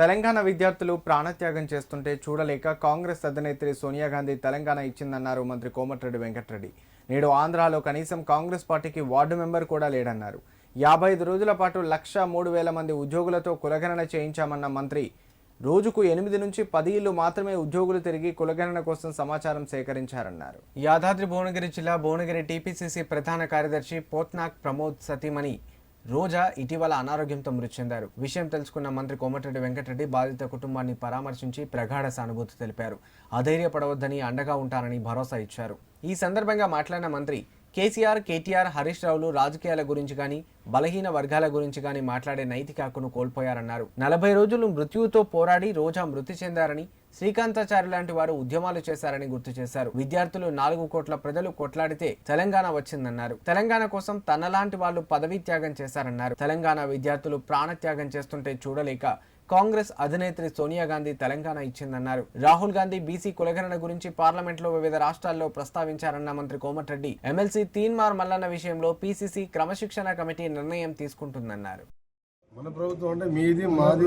తెలంగాణ విద్యార్థులు ప్రాణత్యాగం చేస్తుంటే చూడలేక కాంగ్రెస్ అధినేత్రి సోనియా గాంధీ తెలంగాణ ఇచ్చిందన్నారు మంత్రి కోమటిరెడ్డి వెంకటరెడ్డి. నేడు ఆంధ్రాలో కనీసం కాంగ్రెస్ పార్టీకి వార్డు మెంబర్ కూడా లేడన్నారు. యాభై ఐదు రోజుల పాటు లక్ష మూడు వేల మంది ఉద్యోగులతో కులగణన చేయించామన్న మంత్రి రోజుకు ఎనిమిది నుంచి పది ఇళ్ళు మాత్రమే ఉద్యోగులు తిరిగి కులగణన కోసం సమాచారం సేకరించారన్నారు. యాదాద్రి భువనగిరి జిల్లా భువనగిరి టీపీసీసీ ప్రధాన కార్యదర్శి పోత్నాక్ ప్రమోద్ సతీమణి రోజా ఇటీవల అనారోగ్యంతో మృతి చెందారు. విషయం తెలుసుకున్న మంత్రి కోమటిరెడ్డి వెంకటరెడ్డి బాధిత కుటుంబాన్ని పరామర్శించి ప్రగాఢ సానుభూతి తెలిపారు. అధైర్యపడవద్దని అండగా ఉంటానని భరోసా ఇచ్చారు. ఈ సందర్భంగా మాట్లాడిన మంత్రి కేసీఆర్ కేటీఆర్ హరీష్ రావులు రాజకీయాల గురించి కానీ బలహీన వర్గాల గురించి కానీ మాట్లాడే నైతిక హక్కును కోల్పోయారన్నారు. నలభై రోజులు మృత్యువుతో పోరాడి రోజా మృతి చెందారని శ్రీకాంతాచారి లాంటి వారు ఉద్యమాలు చేశారని గుర్తు చేశారు. విద్యార్థులు నాలుగు కోట్ల ప్రజలు కొట్లాడితే తెలంగాణ వచ్చిందన్నారు. తెలంగాణ కోసం తనలాంటి వాళ్ళు పదవీ త్యాగం చేశారన్నారు. తెలంగాణ విద్యార్థులు ప్రాణత్యాగం చేస్తుంటే చూడలేక కాంగ్రెస్ అధినేత్రి సోనియా గాంధీ తెలంగాణ ఇచ్చిందన్నారు. రాహుల్ గాంధీ బీసీ కులగణన గురించి పార్లమెంట్లో వివిధ రాష్ట్రాల్లో ప్రస్తావించారన్న మంత్రి కోమటిరెడ్డి ఎమ్మెల్సీ తీన్మార్ మల్లన్న విషయంలో పీసీసీ క్రమశిక్షణ కమిటీ నిర్ణయం తీసుకుంటుందన్నారు. మన ప్రభుత్వం అంటే మీది మాది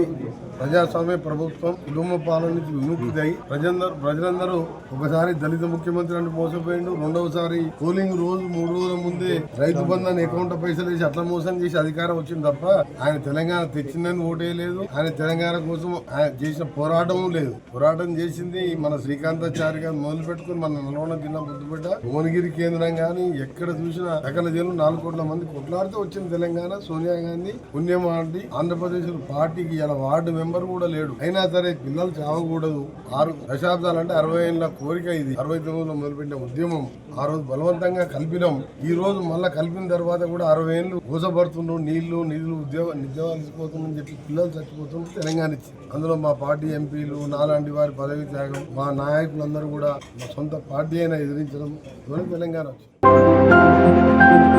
ప్రజాస్వామ్య ప్రభుత్వం కుటుంబ పాలన నుంచి విముక్తి ప్రజలందరూ ప్రజలందరూ ఒకసారి దళిత ముఖ్యమంత్రి అంటే మోసపోయిండు. రెండవసారి పోలింగ్ రోజు మూడు రోజుల ముందే రైతు బంధాన్ని అకౌంట్ పైసలు వేసి అట్లా మోసం చేసి అధికారం వచ్చింది తప్ప ఆయన తెలంగాణ తెచ్చిందని ఓటేయలేదు ఆయన తెలంగాణ కోసం ఆయన చేసిన పోరాటం లేదు. పోరాటం చేసింది మన శ్రీకాంతాచారి గారు మొదలు పెట్టుకుని మన నల్గొండ జిల్లా బుద్ధిపేట భువనగిరి కేంద్రం కానీ ఎక్కడ చూసినా సకల జనం నాలుగు కోట్ల మంది కొట్లాడితే వచ్చింది తెలంగాణ. సోనియా గాంధీ పుణ్యమాండి ఆంధ్రప్రదేశ్ పార్టీకి ఇలా వార్డు మెంబర్ కూడా లేడు. అయినా సరే పిల్లలు చావకూడదు. ఆరు దశాబ్దాలు అంటే అరవై ఏళ్ళ కోరిక ఇది. అరవై తొమ్మిదిలో మొదలుపెట్టిన ఉద్యమం ఆ రోజు బలవంతంగా కలిపినాం. ఈ రోజు మళ్ళా కలిపిన తర్వాత కూడా అరవై ఏళ్ళు ఊసపడుతుండ్రు నీళ్ళు నిధులు ఉద్యోగ నిద్యోగాలు తీసిపోతుందని చెప్పి పిల్లలు చచ్చిపోతుంటే తెలంగాణ ఇచ్చింది అందులో మా పార్టీ ఎంపీలు నాలాంటి వారి పదవి త్యాగం మా నాయకులందరూ కూడా మా సొంత పార్టీ అయినా ఎదిరించడం. తెలంగాణ వచ్చింది.